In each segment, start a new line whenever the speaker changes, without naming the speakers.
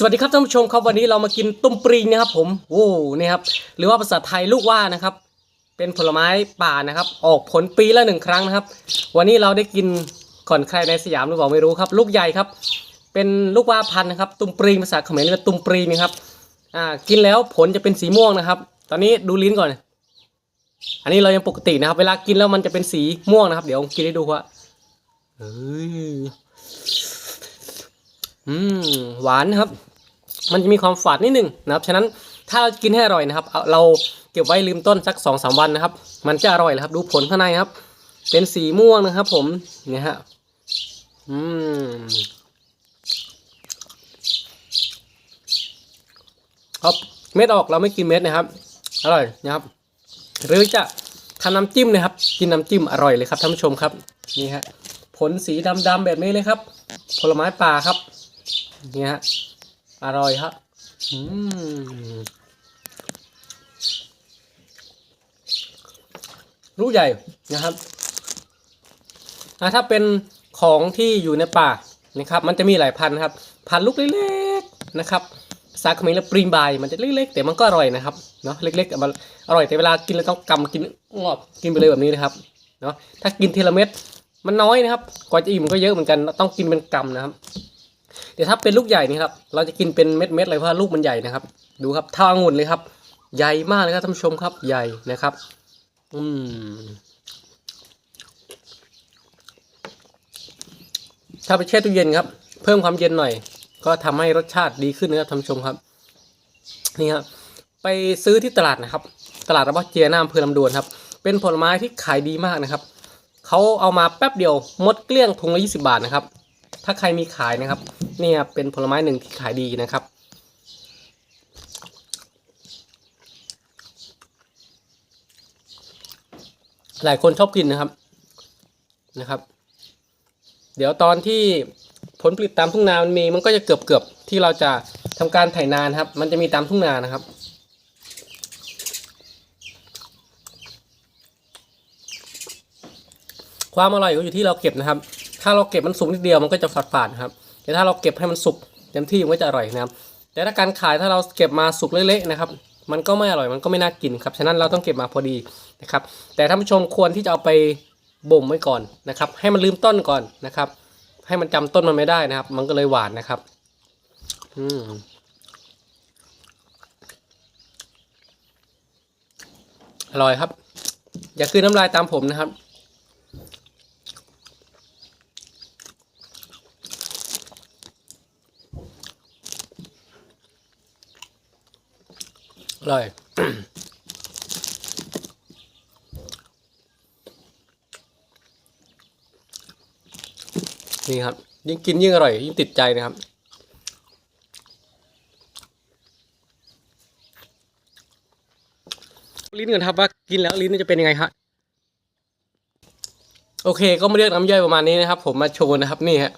สวัสดีครับท่านผู้ชมครับวันนี้เรามากินตุ้มปรีนะครับผมโอ้นี่ครับหรือว่าภาษาไทยลูกว่านะครับ เป็นผลไม้ป่านะครับ ออกผลปีละหนึ่งครั้งนะครับ วันนี้เราได้กินก่อนใครในสยามหรือเปล่าไม่รู้ครับ ลูกใหญ่ครับ เป็นลูกว่าพันธุ์นะครับ ตุ้มปรีภาษาเขมรเรียกว่าตุ้มปรีนะครับอ่ากินแล้วผลจะเป็นสีม่วงนะครับ ตอนนี้ดูลิ้นก่อน อันนี้เรายังปกตินะครับ เวลากินแล้วมันจะเป็นสีม่วงนะครับ เดี๋ยวกินให้ดูว่าเอ้ยอืมหวานครับ มันจะมีความฝาดนิดหนึ่งนะครับ ฉะนั้นถ้าเรากินให้อร่อยนะครับ เราเก็บไว้ลืมต้นสักสองสามวันนะครับ มันจะอร่อยเลยครับ ดูผลข้างในครับ เป็นสีม่วงนะครับ ผมเนี่ยฮะ อืมเอาเม็ดออกเราไม่กินเม็ดนะครับ อร่อยนะครับ หรือจะทำน้ำจิ้มนะครับ กินน้ำจิ้มอร่อยเลยครับท่านผู้ชมครับ นี่ฮะ ผลสีดำๆแบบนี้เลยครับ ผลไม้ป่าครับ นี่ฮะ อร่อยครับอืมลูกใหญ่นะครับอะถ้าเป็นของที่อยู่ในป่านะครับ มันจะมีหลายพันธุ์ครับ พันธุ์ลูกเล็กๆนะครับภาษาเขมรเรียกปรีมบายมันจะเล็กๆ แต่มันก็อร่อยนะครับเนาะเล็กๆแต่มันอร่อยแต่เวลากินเราต้องกำกินงอบกินไปเลยแบบนี้นะครับเนาะถ้ากินทีละเม็ดมันน้อยนะครับกว่าจะอิ่มก็เยอะเหมือนกันต้องกินเป็นกำนะครับ แต่ถ้าเป็นลูกใหญ่นี่ครับ เราจะกินเป็นเม็ดๆเลยเพราะว่าลูกมันใหญ่นะครับ ดูครับเท่าองุ่นเลยครับ ใหญ่มากเลยครับท่านผู้ชมครับ ใหญ่นะครับ อืม ถ้าไปแช่ตู้เย็นครับ เพิ่มความเย็นหน่อย ก็ทำให้รสชาติดีขึ้นนะครับท่านผู้ชมครับ นี่ครับ ไปซื้อที่ตลาดนะครับ ตลาดระบาเจียหน้าอำเภอลำดวนครับ เป็นผลไม้ที่ขายดีมากนะครับเขาเอามาแป๊บเดียวหมดเกลี้ยงถุงละ20 บาทนะครับ ถ้าใครมีขายนะครับ เนี่ยเป็นผลไม้หนึ่งที่ขายดีนะครับ หลายคนชอบกินนะครับนะครับ เดี๋ยวตอนที่ผลผลิตตามทุ่งนามันมีมันก็จะเกือบเกือบที่เราจะทำการไถนานะครับ มันจะมีตามทุ่งนานะครับความอร่อยก็อยู่ที่เราเก็บนะครับ ถ้าเราเก็บมันสุกนิดเดียวมันก็จะฝาดๆนะครับ แต่ถ้าเราเก็บให้มันสุกเต็มที่มันก็จะอร่อยนะครับ แต่ถ้าการขายถ้าเราเก็บมาสุกเละๆนะครับมันก็ไม่อร่อยมันก็ไม่น่ากินครับฉะนั้นเราต้องเก็บมาพอดีนะครับ แต่ท่านผู้ชมควรที่จะเอาไปบ่มไว้ก่อนนะครับ ให้มันลืมต้นก่อนนะครับ ให้มันจำต้นมันไม่ได้นะครับ มันก็เลยหวานนะครับอืมอร่อยครับ อย่าคืนน้ำลายตามผมนะครับ อร่อยนี่ครับ ยิ่งกินยิ่งอร่อย ยิ่งติดใจนะครับ ลิ้นกันครับว่ากินแล้วลิ้นจะเป็นยังไงครับโอเค ก็มาเรียกน้ำย่อยประมาณนี้นะครับ ผมมาโชว์นะครับนี่ฮะ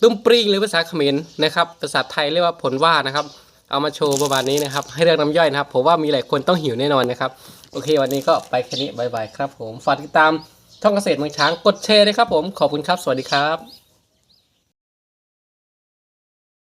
ตุ้มปรีงหรือภาษาเขมรนะครับ ภาษาไทยเรียกว่าผลว่านะครับ เอามาโชว์ประมาณนี้นะครับ ให้เรียกน้ำย่อยนะครับ ผมว่ามีหลายคนต้องหิวแน่นอนนะครับ โอเค วันนี้ก็ไปแค่นี้บายบายครับผม ฝากติดตามช่องเกษตรเมืองช้าง กดแชร์ด้วยครับผม ขอบคุณครับ สวัสดีครับ